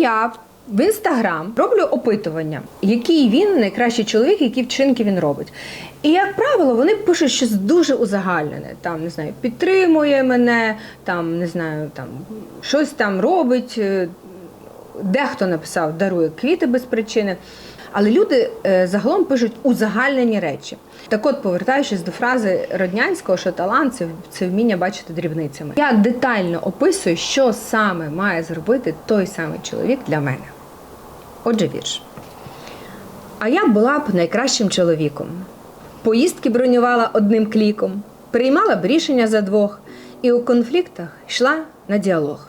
я в інстаграм роблю опитування, який він найкращий чоловік, які вчинки він робить. І, як правило, вони пишуть щось дуже узагальнене. Там, не знаю, підтримує мене, там, не знаю, там щось там робить. е, Дехто написав дарує квіти без причини. Але люди е, загалом пишуть узагальнені речі. Так от, повертаючись до фрази Роднянського, що талант це, вміння бачити дрібницями. Я детально описую, що саме має зробити той самий чоловік для мене. Отже, вірш. А я була б найкращим чоловіком. Поїздки бронювала одним кліком, приймала б рішення за двох і у конфліктах йшла на діалог.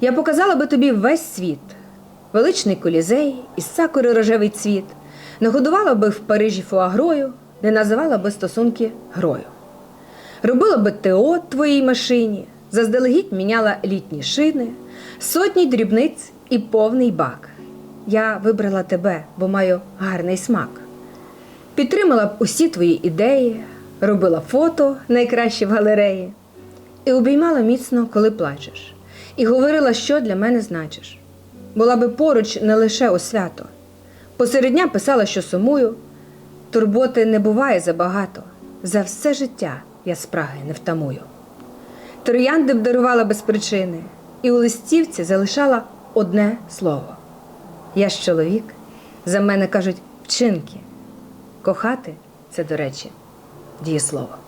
Я показала би тобі весь світ, величний колізей із сакури рожевий цвіт, нагодувала би в Парижі фуагрою, не називала би стосунки грою. Робила би ТО твоїй машині, заздалегідь міняла літні шини, сотні дрібниць і повний бак. Я вибрала тебе, бо маю гарний смак. Підтримала б усі твої ідеї, робила фото найкращі в галереї, і обіймала міцно, коли плачеш, і говорила, що для мене значиш. Була би поруч не лише у свято. Посеред дня писала, що сумую. Турботи не буває забагато. За все життя я спраги не втамую. Троянди б дарувала без причини, і у листівці залишала одне слово. Я ж чоловік, за мене кажуть вчинки. Кохати це, до речі, дієслово.